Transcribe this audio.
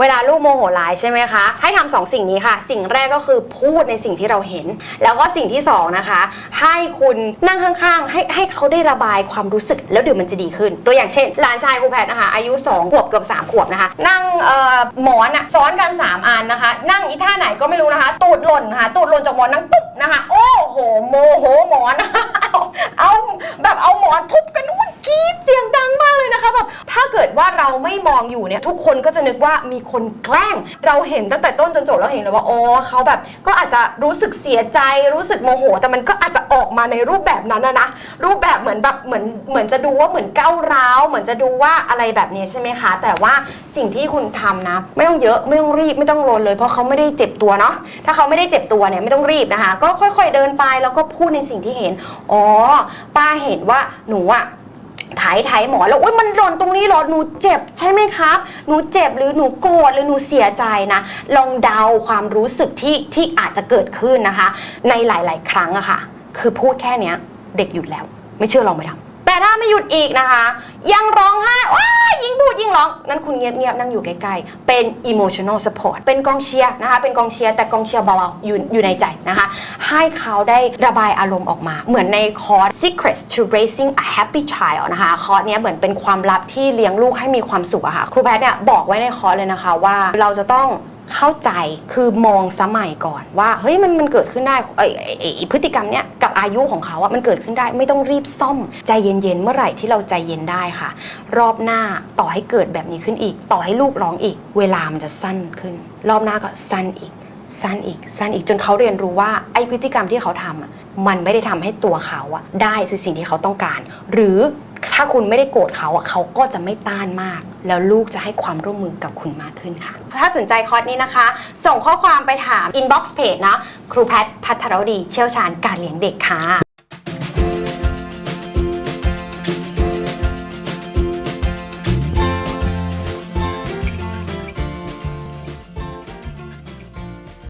เวลาลูกโมโหร้ายใช่ไหมคะ ให้ทำสองสิ่งนี้ค่ะ สิ่งแรกก็คือพูดในสิ่งที่เราเห็น แล้วก็สิ่งที่สองนะคะ ให้คุณนั่งข้างๆ ให้ให้เขาได้ระบายความรู้สึกแล้วเดี๋ยวมันจะดีขึ้น ตัวอย่างเช่น หลานชายครูแพทย์นะคะ อายุ2ขวบเกือบ3ขวบนะคะ นั่งเอ่อหมอนอะซ้อนกัน 3 อันนะคะ นั่งอีท่าไหนก็ไม่รู้นะคะ ตูดหล่นค่ะ ตูดหล่นจากหมอนนั่งตุ๊บนะคะ โอ้โหโมโห ว่าเราไม่มองอยู่เนี่ยทุกคนก็จะนึกว่ามีคนแกล้ง เราเห็นตั้งแต่ต้นจนจบเราเห็นเลยว่าอ๋อเขาแบบ ก็อาจจะรู้สึกเสียใจรู้สึกโมโห แต่มันก็อาจจะออกมาในรูปแบบนั้นนะนะรูปแบบเหมือนแบบเหมือนเหมือนจะดูว่าเหมือนก้าวร้าวเหมือนจะดูว่าอะไรแบบนี้ใช่ไหมคะ แต่ว่าสิ่งที่คุณทำนะ ไม่ต้องเยอะไม่ต้องรีบไม่ต้องรนเลย เพราะเขาไม่ได้เจ็บตัวเนาะถ้าเขาไม่ได้เจ็บตัวเนี่ยไม่ต้องรีบนะคะ ก็ค่อย ๆเดินไปแล้วก็พูดในสิ่งที่เห็นอ๋อป้าเห็นว่าหนูอะ ถ่ายถ่ายหมอแล้วอุ้ยมันหล่นตรงนี้หรอหนูเจ็บใช่ไหมครับ หนูเจ็บหรือหนูโกรธหรือหนูเสียใจนะ ลองเดาความรู้สึกที่ที่อาจจะเกิดขึ้นนะคะ ในหลาย ๆ ครั้งอะค่ะ คือพูดแค่เนี้ย เด็กหยุดแล้ว ไม่เชื่อลองไปทำ แต่ถ้าไม่หยุดอีกนะคะ ยังร้องไห้ว้ายิ่งพูดยิ่งร้อง นั้นคุณเงียบๆนั่งอยู่ใกล้ๆ เป็น emotional support เป็นกองเชียร์นะคะ เป็นกองเชียร์แต่กองเชียร์เบาๆอยู่อยู่ในใจนะคะ ให้เขาได้ระบายอารมณ์ออกมา เหมือนในคอร์ส secrets to raising a happy child นะคะ คอร์สเนี้ยเหมือนเป็นความลับที่เลี้ยงลูกให้มีความสุขอะค่ะ ครูแพทย์เนี่ยบอกไว้ในคอร์สเลยนะคะว่าเราจะต้อง เข้าใจคือมองสมัยก่อนว่าเฮ้ยมันมันเกิดขึ้นได้ไอ้ไอ้ไอ้พฤติกรรมเนี้ยกับอายุของเขาอะมันเกิดขึ้นได้ไม่ต้องรีบซ่อมใจเย็นๆเมื่อไหร่ที่เราใจเย็นได้ค่ะ รอบหน้าต่อให้เกิดแบบนี้ขึ้นอีก ต่อให้ลูกร้องอีก เวลามันจะสั้นขึ้น รอบหน้าก็สั้นอีก สั้นอีกสั้นอีกจนเขาเรียนรู้ว่าไอ้พฤติกรรมที่เขาทำอะมันไม่ได้ทำให้ตัวเขาอะได้สิ่งที่เขาต้องการ หรือ ถ้าคุณไม่ได้โกรธเขาอะเขาก็จะไม่ต้านมาก แล้วลูกจะให้ความร่วมมือกับคุณมากขึ้นค่ะ ถ้าสนใจคอร์สนี้นะคะ ส่งข้อความไปถาม inbox page นะ ครูแพทย์พัทรวดีเชี่ยวชาญการเลี้ยงเด็กค่ะ